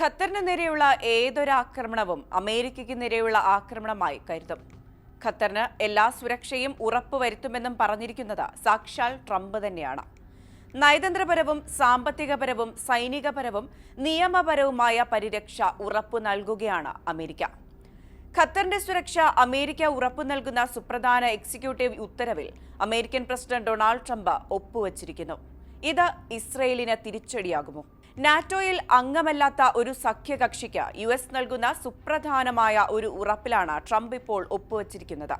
ഖത്തറിന് നേരെയുള്ള ഏതൊരു ആക്രമണവും അമേരിക്കയ്ക്ക് നേരെയുള്ള ആക്രമണമായി കരുതും. ഖത്തറിന് എല്ലാ സുരക്ഷയും ഉറപ്പുവരുത്തുമെന്നും പറഞ്ഞിരിക്കുന്നത് സാക്ഷാൽ ട്രംപ് തന്നെയാണ്. നയതന്ത്രപരവും സാമ്പത്തികപരവും സൈനികപരവും നിയമപരവുമായ പരിരക്ഷ ഉറപ്പു നൽകുകയാണ് അമേരിക്ക. ഖത്തറിന്റെ സുരക്ഷ അമേരിക്ക ഉറപ്പു നൽകുന്ന സുപ്രധാന എക്സിക്യൂട്ടീവ് ഉത്തരവിൽ അമേരിക്കൻ പ്രസിഡന്റ് ഡൊണാൾഡ് ട്രംപ് ഒപ്പുവച്ചിരിക്കുന്നു. ഇത് ഇസ്രയേലിന് തിരിച്ചടിയാകുമോ? നാറ്റോയിൽ അംഗമല്ലാത്ത ഒരു സഖ്യകക്ഷിക്ക് യു എസ് നൽകുന്ന സുപ്രധാനമായ ഒരു ഉറപ്പിലാണ് ട്രംപ് ഇപ്പോൾ ഒപ്പുവച്ചിരിക്കുന്നത്.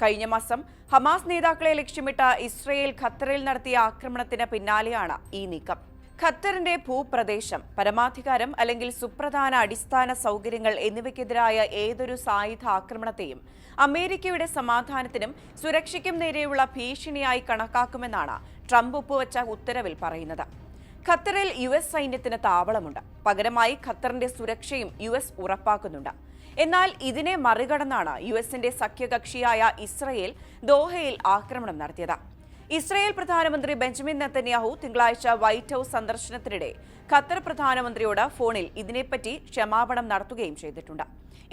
കഴിഞ്ഞ മാസം ഹമാസ് നേതാക്കളെ ലക്ഷ്യമിട്ട് ഇസ്രയേൽ ഖത്തറിൽ നടത്തിയ ആക്രമണത്തിന് പിന്നാലെയാണ് ഈ നീക്കം. ഖത്തറിന്റെ ഭൂപ്രദേശം പരമാധികാരം അല്ലെങ്കിൽ സുപ്രധാന അടിസ്ഥാന സൗകര്യങ്ങൾ എന്നിവയ്ക്കെതിരായ ഏതൊരു സായുധ ആക്രമണത്തെയും അമേരിക്കയുടെ സമാധാനത്തിനും സുരക്ഷയ്ക്കും നേരെയുള്ള ഭീഷണിയായി കണക്കാക്കുമെന്നാണ് ട്രംപ് ഒപ്പുവച്ച ഉത്തരവിൽ പറയുന്നത്. ഖത്തറിൽ യു എസ് സൈന്യത്തിന് താവളമുണ്ട്. പകരമായി ഖത്തറിന്റെ സുരക്ഷയും യു എസ് ഉറപ്പാക്കുന്നുണ്ട്. എന്നാൽ ഇതിനെ മറികടന്നാണ് യു എസിന്റെ സഖ്യകക്ഷിയായ ഇസ്രയേൽ ദോഹയിൽ ആക്രമണം നടത്തിയത്. ഇസ്രയേൽ പ്രധാനമന്ത്രി ബെഞ്ചമിൻ നെത്തന്യാഹു തിങ്കളാഴ്ച വൈറ്റ് ഹൌസ് സന്ദർശനത്തിനിടെ ഖത്തർ പ്രധാനമന്ത്രിയോട് ഫോണിൽ ഇതിനെപ്പറ്റി ക്ഷമാപണം നടത്തുകയും ചെയ്തിട്ടുണ്ട്.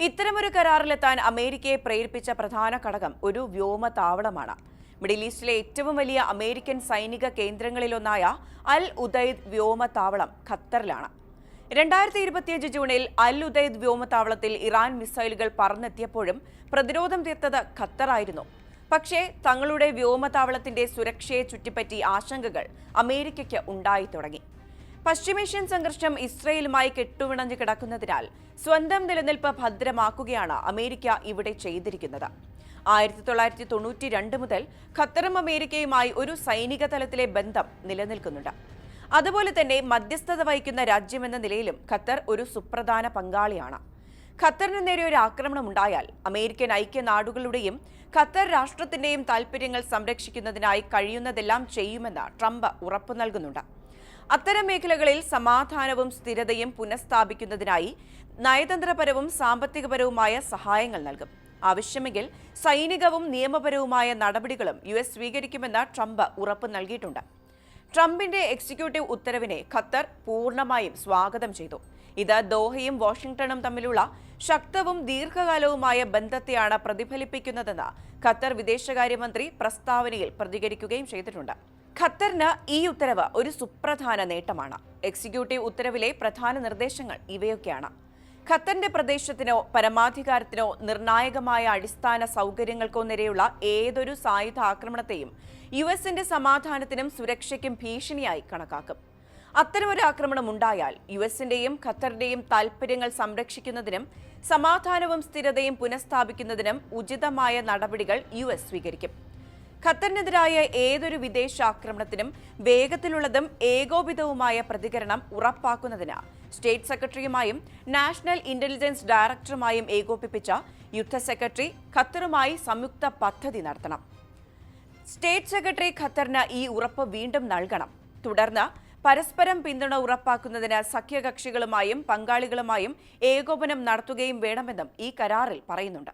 ഇത്തരമൊരു കരാറിലെത്താൻ അമേരിക്കയെ പ്രേരിപ്പിച്ച പ്രധാന ഘടകം ഒരു വ്യോമ താവളമാണ് മിഡിൽ ഈസ്റ്റിലെ ഏറ്റവും വലിയ അമേരിക്കൻ സൈനിക കേന്ദ്രങ്ങളിലൊന്നായ അൽ ഉദൈദ് വ്യോമത്താവളം ഖത്തറിലാണ്. രണ്ടായിരത്തി ഇരുപത്തിയഞ്ച് ജൂണിൽ അൽ ഉദൈദ് വ്യോമത്താവളത്തിൽ ഇറാൻ മിസൈലുകൾ പറന്നെത്തിയപ്പോഴും പ്രതിരോധം തീർത്തത് ഖത്തറായിരുന്നു. പക്ഷേ തങ്ങളുടെ വ്യോമതാവളത്തിന്റെ സുരക്ഷയെ ചുറ്റിപ്പറ്റി ആശങ്കകൾ അമേരിക്കയ്ക്ക് ഉണ്ടായി തുടങ്ങി. പശ്ചിമേഷ്യൻ സംഘർഷം ഇസ്രയേലുമായി കെട്ടുവിണഞ്ഞു കിടക്കുന്നതിനാൽ സ്വന്തം നിലനിൽപ്പ് ഭദ്രമാക്കുകയാണ് അമേരിക്ക ഇവിടെ ചെയ്തിരിക്കുന്നത്. ആയിരത്തി തൊള്ളായിരത്തി തൊണ്ണൂറ്റി രണ്ട് മുതൽ ഖത്തറും അമേരിക്കയുമായി ഒരു സൈനിക തലത്തിലെ ബന്ധം നിലനിൽക്കുന്നുണ്ട്. അതുപോലെ തന്നെ മധ്യസ്ഥത വഹിക്കുന്ന രാജ്യമെന്ന നിലയിലും ഖത്തർ ഒരു സുപ്രധാന പങ്കാളിയാണ്. ഖത്തറിന് നേരെ ഒരു ആക്രമണം ഉണ്ടായാൽ അമേരിക്കൻ ഐക്യനാടുകളുടെയും ഖത്തർ രാഷ്ട്രത്തിന്റെയും താൽപര്യങ്ങൾ സംരക്ഷിക്കുന്നതിനായി കഴിയുന്നതെല്ലാം ചെയ്യുമെന്ന് ട്രംപ് ഉറപ്പു നൽകുന്നുണ്ട്. അത്തരം മേഖലകളിൽ സമാധാനവും സ്ഥിരതയും പുനഃസ്ഥാപിക്കുന്നതിനായി നയതന്ത്രപരവും സാമ്പത്തികപരവുമായ സഹായങ്ങൾ നൽകും. ആവശ്യമെങ്കിൽ സൈനികവും നിയമപരവുമായ നടപടികളും യു എസ് സ്വീകരിക്കുമെന്ന് ട്രംപ് ഉറപ്പ് നൽകിയിട്ടുണ്ട്. ട്രംപിന്റെ എക്സിക്യൂട്ടീവ് ഉത്തരവിനെ ഖത്തർ പൂർണമായും സ്വാഗതം ചെയ്തു. ഇത് ദോഹയും വാഷിംഗ്ടണും തമ്മിലുള്ള ശക്തവും ദീർഘകാലവുമായ ബന്ധത്തെയാണ് പ്രതിഫലിപ്പിക്കുന്നതെന്ന് ഖത്തർ വിദേശകാര്യമന്ത്രി പ്രസ്താവനയിൽ പ്രതികരിക്കുകയും ചെയ്തിട്ടുണ്ട്. ഖത്തറിന് ഈ ഉത്തരവ് ഒരു സുപ്രധാന നേട്ടമാണ്. എക്സിക്യൂട്ടീവ് ഉത്തരവിലെ പ്രധാന നിർദ്ദേശങ്ങൾ ഇവയൊക്കെയാണ്. ഖത്തറിന്റെ പ്രദേശത്തിനോ പരമാധികാരത്തിനോ നിർണായകമായ അടിസ്ഥാന സൗകര്യങ്ങൾക്കോ നേരെയുള്ള ഏതൊരു സായുധ ആക്രമണത്തെയും യു എസിന്റെ സമാധാനത്തിനും സുരക്ഷയ്ക്കും ഭീഷണിയായി കണക്കാക്കും. അത്തരമൊരു ആക്രമണം ഉണ്ടായാൽ യു എസിന്റെയും ഖത്തറിന്റെയും താൽപര്യങ്ങൾ സംരക്ഷിക്കുന്നതിനും സമാധാനവും സ്ഥിരതയും പുനഃസ്ഥാപിക്കുന്നതിനും ഉചിതമായ നടപടികൾ യു എസ് സ്വീകരിക്കും. ഖത്തറിനെതിരായ ഏതൊരു വിദേശാക്രമണത്തിനും വേഗത്തിലുള്ളതും ഏകോപിതവുമായ പ്രതികരണം ഉറപ്പാക്കുന്നതിന് സ്റ്റേറ്റ് സെക്രട്ടറിയുമായും നാഷണൽ ഇന്റലിജൻസ് ഡയറക്ടറുമായും ഏകോപിപ്പിച്ച യുദ്ധ സെക്രട്ടറി ഖത്തറുമായി സംയുക്ത പദ്ധതി നടത്തണം. സ്റ്റേറ്റ് സെക്രട്ടറി ഖത്തറിന് ഈ ഉറപ്പ് വീണ്ടും നൽകണം. തുടർന്ന് പരസ്പരം പിന്തുണ ഉറപ്പാക്കുന്നതിന് സഖ്യകക്ഷികളുമായും പങ്കാളികളുമായും ഏകോപനം നടത്തുകയും വേണമെന്നും ഈ കരാറിൽ പറയുന്നുണ്ട്.